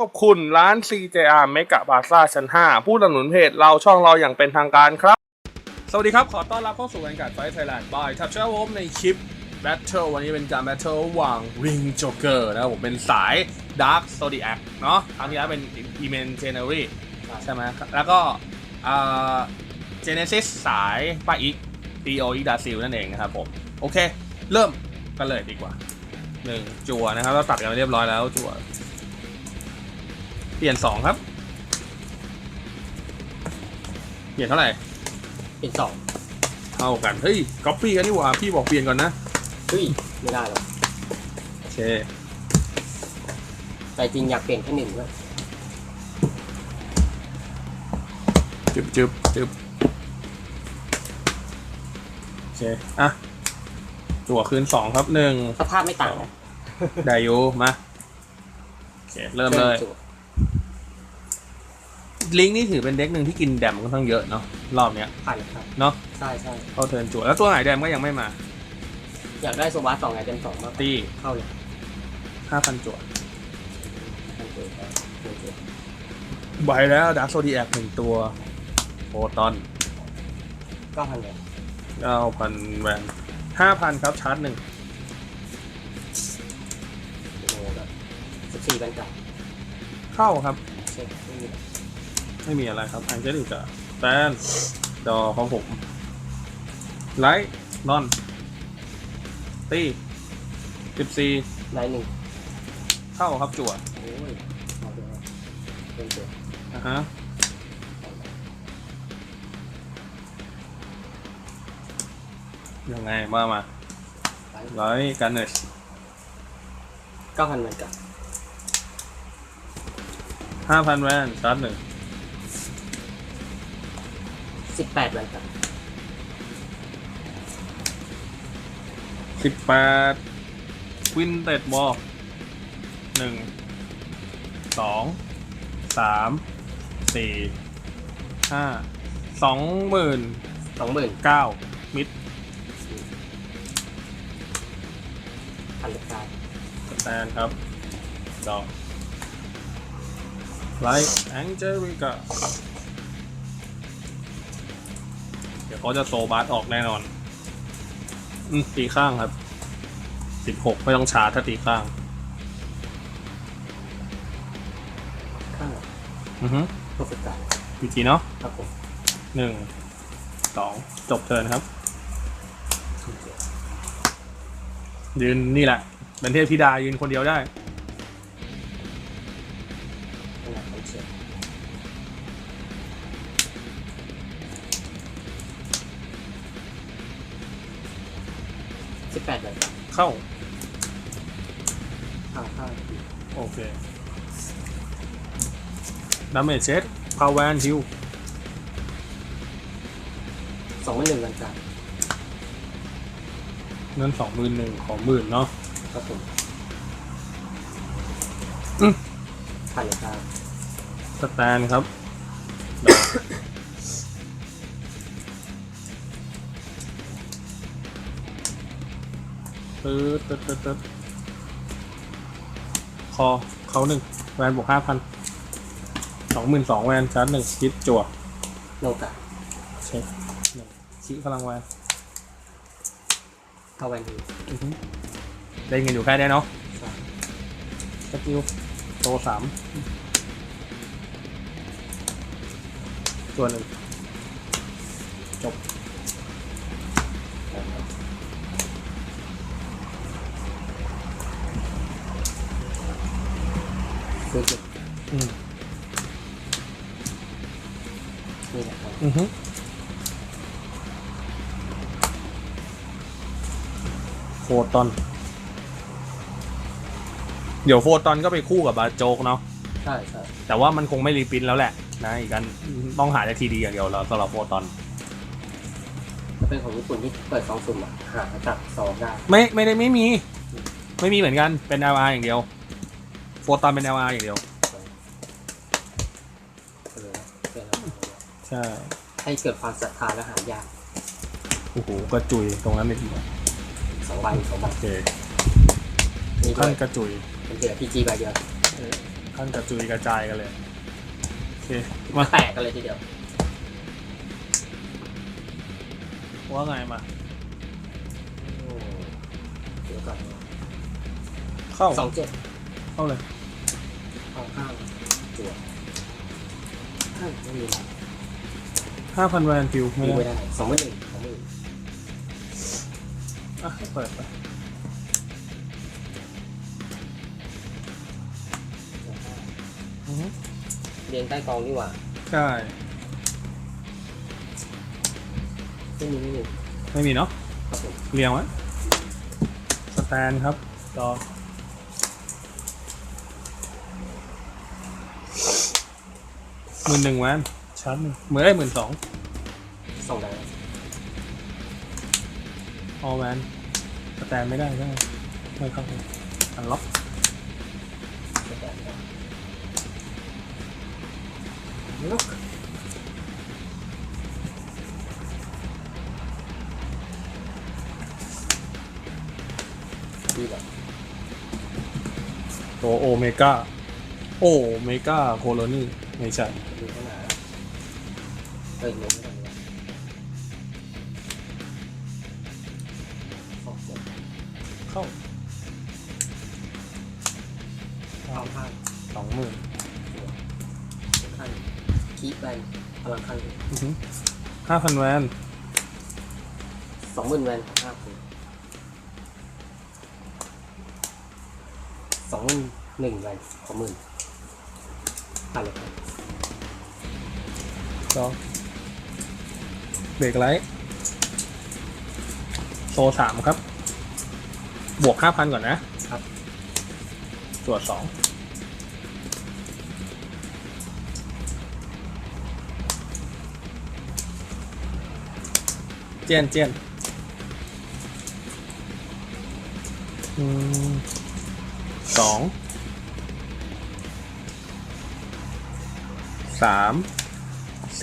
ขอบคุณร้าน CJR เมกะบาซ่าชั้น 5 ผู้สนับสนุนเพจเราช่องเราอย่างเป็นทางการครับ สวัสดีครับ ขอต้อนรับเข้าสู่รายการไฟไทยแลนด์บายทับเช้าผมในคลิป Battle วันนี้เป็นการ Battle ระหว่าง Ring Joker นะครับผมเป็นสาย Dark Zodiac เนาะครั้งที่แล้วเป็น e m e n g e n e r y ใช่ไหมแล้วก็อ่า Genesis สายป้าอีก D.O. อีดาซิลนั่นเองนะครับผม โอเค เริ่มกันเลยดีกว่าหนึ่งจัวนะครับเราตัดกันไปเรียบร้อยแล้วจัว เปลี่ยนสองครับ เปลี่ยนเท่าไหร่ เป็นสองเท่ากัน เฮ้ยก๊อปปี้กันนี่หว่า พี่บอกเปลี่ยนก่อนนะ เฮ้ย ไม่ได้หรอกโอเค แต่จริงอยากเปลี่ยนแค่หนึ่งด้วยจึบจึบจึบโอเค อะจั่วคืนสองครับหนึ่งสภาพไม่ต่างนะไดยูมา โอเค เริ่มเลย จั่ว ลิงก์นี่ถือเป็นเด็กหนึ่งที่กินแดมค่อนข้างเยอะเนาะรอบเนี้ยผ่านครับเนาะใช่ใช่เข้าเทิร์นจั่วแล้วตัวไหนแดมก็ยังไม่มาอยากได้โซบาสองไงเต็มสองมากตีเข้าเลยห้าพันจั่วทันตัวไปหนึ่งตัวใบแล้วดาร์คโซดีแอคหนึ่งตัวโฟตอนเก้าพันเลยเก้าพันแวนห้าพันครับชาร์จหนึ่งโอ้โหแบบสิบสี่บรรจับเข้าครับเช็คไม่มี ไม่มีอะไรครับอันเจลิกอะแตนดอของผมไลท์นอนตีสิบสี่ได้หนึ่งเข้าครับจั่วโอ้ยเอาไปเลยเป็นตัวนะฮะยังไงว่ามาไปไลท์กันเนชเก้าพันบรรจับห้าพันแวนชาร์จหนึ่ง สิบแปดบรรจับสิบแปดวินเต็ดบอลหนึ่งสองสามสี่ห้าสองหมื่นสองหมื่นเก้ามิดพันเล็กกาสแตนครับ ดอกไลท์แองเจลิกา ดี๋ยวเขาจะโซบาสออกแน่นอน อืมตีข้างครับสิบหกไม่ต้องชาร์จถ้าตีข้างข้างอือฮึโปรเฟกต์การวิธีเนาะครับผมหนึ่งสองจบเทิร์นครับ ยืนนี่แหละเป็นเทพธิดายืนคนเดียวได้ สิบแปดบรรจับเข้าข้างข้างโอเคดาเมจเซตพาวแวนฮิวสองหมื่นหนึ่งบรรจับเงินสองหมื่นหนึ่งของหมื่นเนาะครับผมอืมพันเลยครับสแตนครับ ตึ๊ดตึ๊ดตึ๊ดตึ๊ดคอเขาหนึ่งแวนบวกห้าพันสองหมื่นสองแวนชาร์จหนึ่งคิดจั่วโนกะเช็คหนึ่งชี้พลังแวนเข้าแวนทีอือฮึได้เงินอยู่แค่นี้เนาะสกิลโตสามตัวนหนึ่ง คือจุดอืมนี่แหละครับอือฮึโฟตอน เดี๋ยวโฟตอนก็ไปคู่กับบาโจกเนาะ ใช่ใช่แต่ว่ามันคงไม่รีปรินแล้วแหละนะอีกกันต้องหาจากทีดีอย่างเดียวแล้วสำหรับโฟตอนจะเป็นของญี่ปุ่นที่เปิดซองสุ่มอะหาจากซองได้ ไม่ไม่ได้ไม่มี ไม่มีเหมือนกันเป็น LR อย่างเดียว โฟตอนเป็น LR อย่างเดียว เออเป็นอะไรใช่ ให้เกิดความศรัทธาและหายากโอ้โหกระจุยตรงนั้นเลยทีเดียวสองใบสองใบโอเคนี่ด้ขั้วนยกระจุย เป็นเดือพีจีใบเดียวขั้นกระจุยกระจายกันเลยโอเคมาแตกกันเลยทีเดียวว่าไงมา โอ้เดี๋ยวก่อนเข้าสองเจ็ด เข้าเลยเอาข้างจั่วข้างไม่มีอะไรห้าพันแวนฟิวไม่มีไม่ได้ได้สองหมื่นหนึ่งสองหมื่นอะเปิดไปอือฮึเรียงใต้กองนี่หว่าใช่ไม่มีไม่มีไม่มีเนาะครับผมเรียงไว้สแตนครับต่อ มื่นหนึ่งแวนชาร์จหนึ่งหมื่นได้หมื่นสองส่งได้ออแวนสแตนไม่ได้ใช่ไหมไม่เข้าอันล็อกไม่ได้ไม่ได้ลุกดีแบบโอโอเมก้าโอเมก้าโคโลนี่ ไม่ใช่ดูขนาดเฮ้ยลงไม่ได้เลยสองเจ็ดเข้าเอาข้างสองหมื่นข้างคีบแบนพลังข้างห้าพันแวนสองหมื่นแวนห้าพันสองหมื่นหนึ่งแวนขอหมื่นผ่านเลยครับ สองเบรกไลท์โซสามครับ บวกห้าพันก่อนนะครับ ตรวจสองเจียนเจียนอืมสองสาม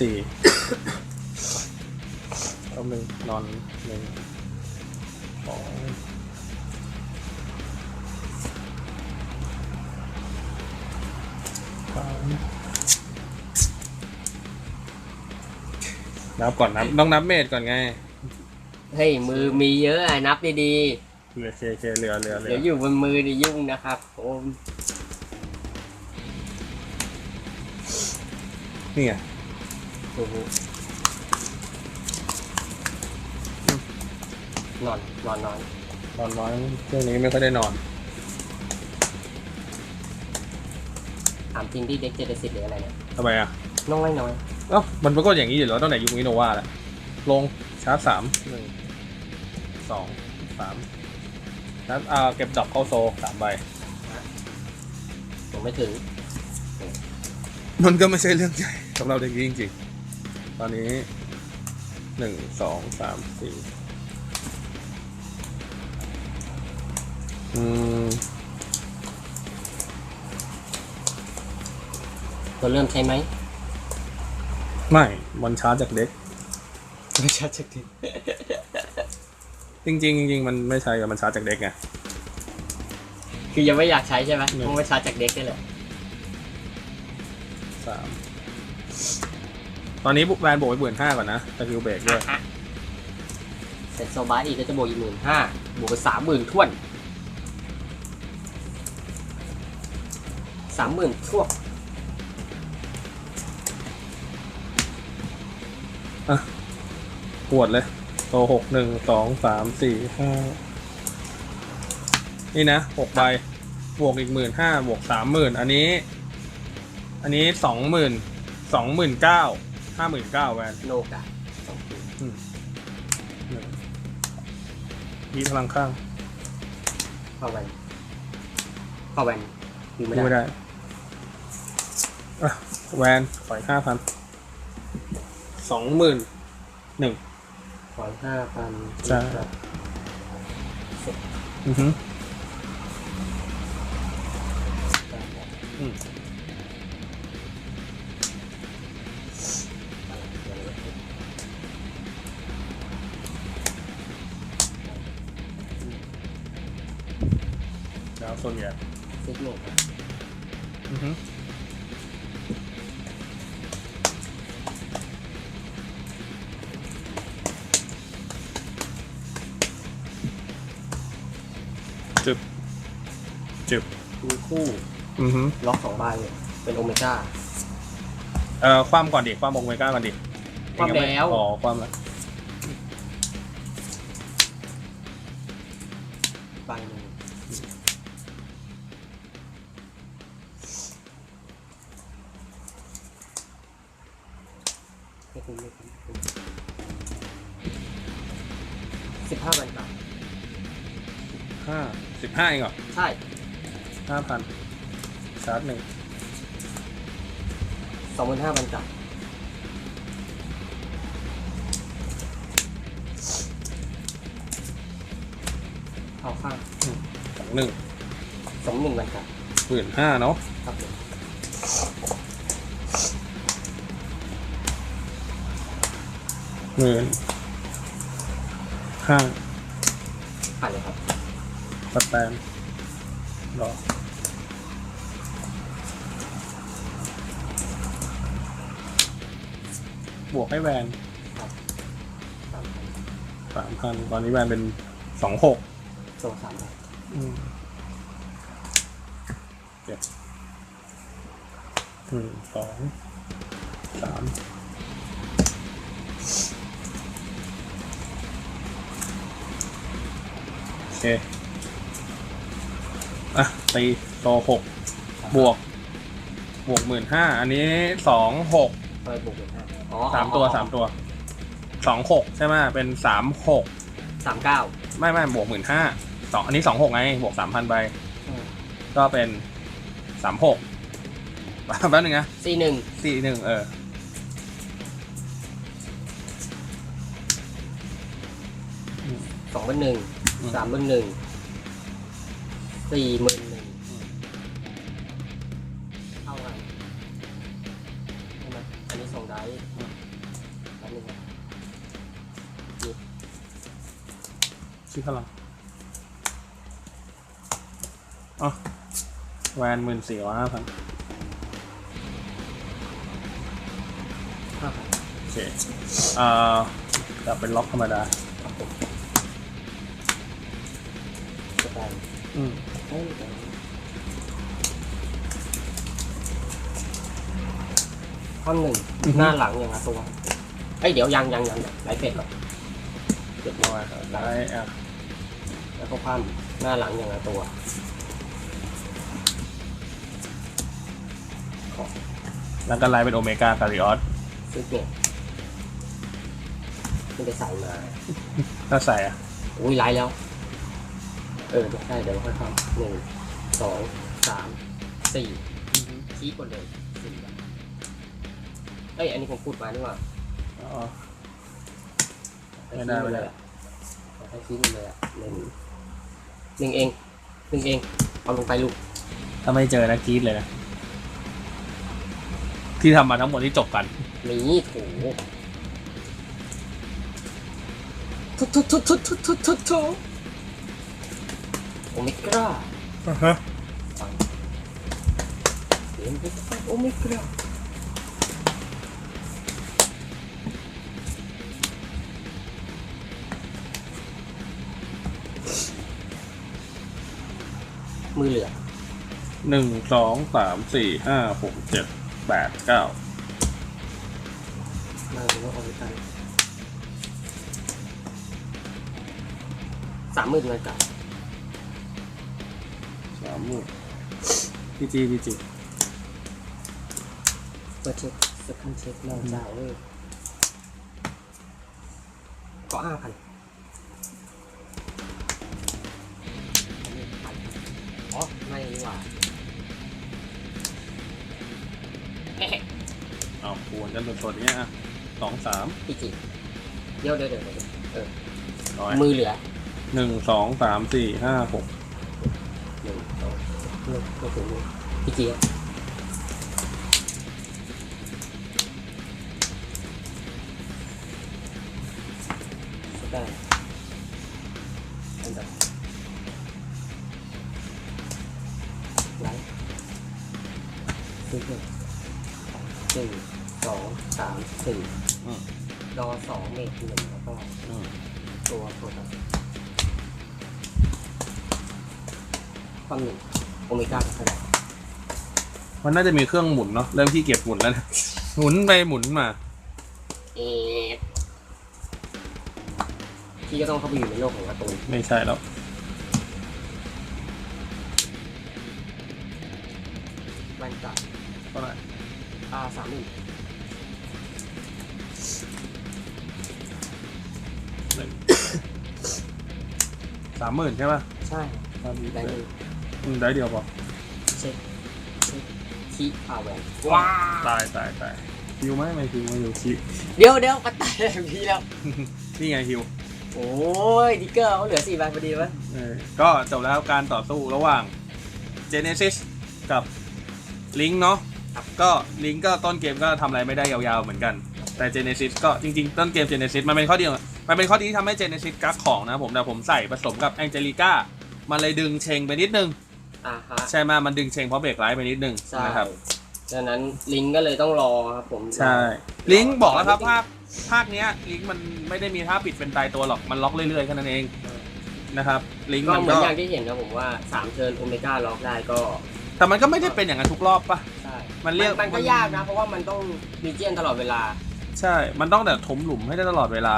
สี่เอาหนึ่งนอนหนึ่งสองสามนับก่อนนับต้องนับเมตรก่อนไงเฮ้ยมือมีเยอะอะนับดีเหลือเคเคเหลือเหลือๆเหลืเดี๋ยวอยู่บนมือดิยุ่งนะครับโอ้มนี่ไง โอ้โหนอนนอนนอนนอนน้อยช่วงนี้ไม่ค่อยได้นอน ถามจริงที่เด็กเจตสิทธิ์หรืออะไรเนี่ยทำไมอะน้อยน้อยเอ้ามันก็อย่างนี้อยู่แล้วตั้งแต่ยุคมิโนวาแหละลงชาร์จสามหนึ่งสองสามชาร์จอ่าเก็บดอกเข้าโซสามใบ ผมไม่ถึง มันก็ไม่ใช่เรื่องใหญ่สำหรับเด็กจริงๆ ตอนนี้หนึ่งสองสามสี่อืมตัวเริ่มใช่ไหมไม่มันชาร์จจากเด็ก ไม่ใช่จักทีจริงๆจริงๆมันไม่ใช่อะมันชาร์จจากเด็กไง คือยังไม่อยากใช้ใช่ไหมไม่เพราะว่าชาร์จจากเด็กได้เลยสามต อนนี้แวนโบกไปเบื่อห้าก่อนนะสกิลเบรกด้วย เสร็จโซบาร์อีกก็จะบวกอีกหมื่นห้าบวกไปสามหมื่นท่วนสามหมื่นท่วงปวดเลยโตหกหนึ่งสองสามสี่ห้านี่นะหกใบบวกอีกหมื่นห้าบวกสามหมื่นอันนี้ อันนี้สองหมื่นสองหมื่นเก้า ห้าหมื่นเก้าแวนโนกะสองทีหนึ่งยีพลังข้างเข้าแวนเข้าแวนคือไม่ดูไม่ได้ได้อะแวนปล่อยห้าพันสองหมื่นหนึ่ง ขอห้าพันใช่ อือฮึอืม จึบจึบมีคู่อือฮึล็อกสองใบเป็นโอเมก้า เอ่อความก่อนดิความโอเมก้าก่อนดิคว่ำแล้ว อ๋อความแล้ว ห้าเองเหรอใช่ ห้าพันชาร์จหนึ่งสองหมื่นห้าพันกับเอาข้างสองหนึ่งสองหนึ่งพันกับหมื่นห้าเนาะครับผมหมื่นห้า สแตนรอบวกให้แวนครับสามพันสามพันตอนนี้แวนเป็นสองหกสองสามครับเจ็ดหนึ่งสองสามโอเคอะ ตีโตหกบวก บวกหมื่นห้าอันนี้สองหกทำไมบวกเป็นห้าอ๋อสามตัวสามตัวสองหกใช่ไหมเป็นสามหกสามเก้าไม่ไม่บวกหมื่นห้าสองอันนี้สองหกไงบวกสามพันไปก็เป็นสามหกแป๊บนึงนะสี่หนึ่งสี่หนึ่งเออสองเป็นหนึ่งอืมสามเป็นหนึ่งสี่หมื่น ชื่อพลังอ๋อแวนหมื่นสี่ร้อยห้าพันห้าพันโอเคเอ่อจะเป็นล็อกธรรมดาครับผมสแตนอืมเฮ้ยเดี๋ยวข้อหนึ่งหน้าหลังอย่างละตัวเอ้ยเดี๋ยวยังยังยังไลฟ์เฟสก่อนเก็บเอามาไว้ได้อะ แล้วก็พันหน้าหลังอย่างละตัวแล้วก็ไลน์เป็นโอเมก้าคาริออสซึ่งเนี่ยไม่ได้ใส่มาถ้าใส่อะอุ้ยไลฟ์แล้ว เออไม่ใช่เดี๋ยวเราค่อยทำหนึ่งสองสามสี่ชี้ก่อนเลยสี่ใบเอ้ยอันนี้ผมพูดมาดีกว่าอ๋อไม่ได้ไม่ได้ให้ชี้มันเลยอะหนึ่ง หนึ่งเองหนึ่งเองเอาลงไปลูกถ้าไม่เจอนะกรีดเลยนะ ที่ทำมาทั้งหมดที่จบกันมีโถทุทุทุทุทุทุทุทุโอเมก้าเสียงเป็นโมก้ามือเหลือหนึ่งสองสามสี่ห้าหกเจ็ดแปดเก้ามาถึงว่าเอาไปกันสามหมื่นเงินกับสามหมื่นพีจีพีจีเปิดเช็คสคันเช็คนอกจ่ายเลยก็ห้าพัน อ๋อไม่ดีกว่าเอ๊ะเอาควรกันสดๆเนี้ยอะสองสามพี่จีเดี๋ยวเดี๋ยวเดี๋ยวเดี๋ยวเออร้อยมือเหลือหนึ่งสองสามสี่ห้าหกหนึ่งสองหนึ่งก็ถึงมือพี่จี สองสามสี่อืมรอสองเมตรหนึ่งแล้วก็อืมตัวโปรตัสความหนึ่งโอเมก้าเท่าไหร่มันน่าจะมีเครื่องหมุนเนาะเริ่มที่เก็บหมุนแล้วนะหมุนไปหมุนมา เอฟพี่ก็ต้องเข้าไปอยู่ในโลกของการ์ตูนไม่ใช่แล้ว แวนการ์ดเท่าไหร่อาสามหนึ่ง สามหมื่นใช่ป่ะใช่มีได้หนึ่งอืมได้เดียวพอเช็คเช็คคีพาแวนว้าตายตายตายฮิวไหมไม่ฮิวไม่ฮิวคิเดี๋ยวเดี๋ยวก็ตายแบบนี้แล้ว นี่ไงฮิวโอ้ยดิกเกอร์เขาเหลือสี่ใบพอดีวะเออก็จบแล้วการต่อสู้ระหว่าง Genesis กับ Link เนาะก็ Link ก็ต้นเกมก็ทำอะไรไม่ได้ยาวๆเหมือนกัน แต่ Genesis ก็จริงๆ ต้นเกม Genesis มันเป็นข้อดีของ มันเป็นข้อดีที่ทำให้ Genesis กักของนะผมแต่ผมใส่ผสมกับ Angelica มันเลยดึงเชงไปนิดนึง อ่าฮะใช่ไหมมันดึงเชงเพราะเบรกไลท์ไปนิดนึงใช่นะครับ ดังนั้นลิงก์ก็เลยต้องรอครับผม ใช่ ลิงก์บอกแล้วครับภาคภาคเนี้ยลิงก์มันไม่ได้มีท่าปิดเป็นตายตัวหรอก มันล็อกเรื่อยๆแค่นั้นเองนะครับ ลิงก์ก็มันเหมือก็นอย่างที่เห็นครับผมว่าสามเทิร์นโอเมก้าล็อกได้ก็แต่มันก็ไม่ได้เป็นอย่างนั้นทุกรอบปะ ใช่มันเรียก มันก็ยากนะ เพราะว่ามันต้องมีเจียนตลอดเวลา ใช่ มันต้องแต่ถมหลุมให้ได้ตลอดเวลา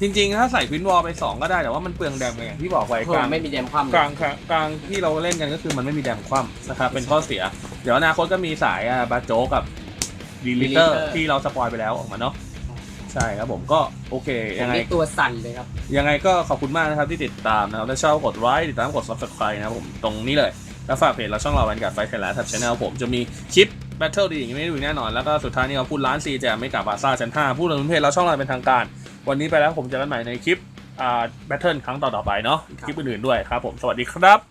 จริงๆ ถ้าใส่พินวอลไป 2 ก็ได้แต่ว่ามันเปลืองแดมไงอย่างที่บอกไว้เพิ่กลามงไม่มีแดมความกลางกลางกลางที่เราเล่นกันก็คือมันไม่มีแดมคว่ำนะครับเป็นข้อเสีย เดี๋ยวอนาคตก็มีสายอะบาโจกับดีลิเตอร์ที่เราสปอยไปแล้วออกมาเนาะใช่ครับผมก็โอเคผมยังไงนี่ตัวสั่นเลยครับ ยังไงก็ขอบคุณมากนะครับที่ติดตามนะครับถ้าชอบกดไลค์ติดตามกด subscribe นะครับผมตรงนี้เลย แล้วฝากเพจเราช่องเราแวนการ์ดไฟไทยแลนด์ทับชแนลผมจะมีคลิป แบทเทิลดีอย่างนี้ไม่ดูแน่นอน แล้วก็สุดท้ายนี่เขาพูดร้านซีแจมไม่กับบาซ่าชั้น 5 พูดถึงเพจเราช่องเราเป็นทางการ วันนี้ไปแล้วผมจะกันใหม่ในคลิปแบทเทิลครั้งต่อๆไปเนาะคลิปอื่นๆด้วยครับผมสวัสดีครับ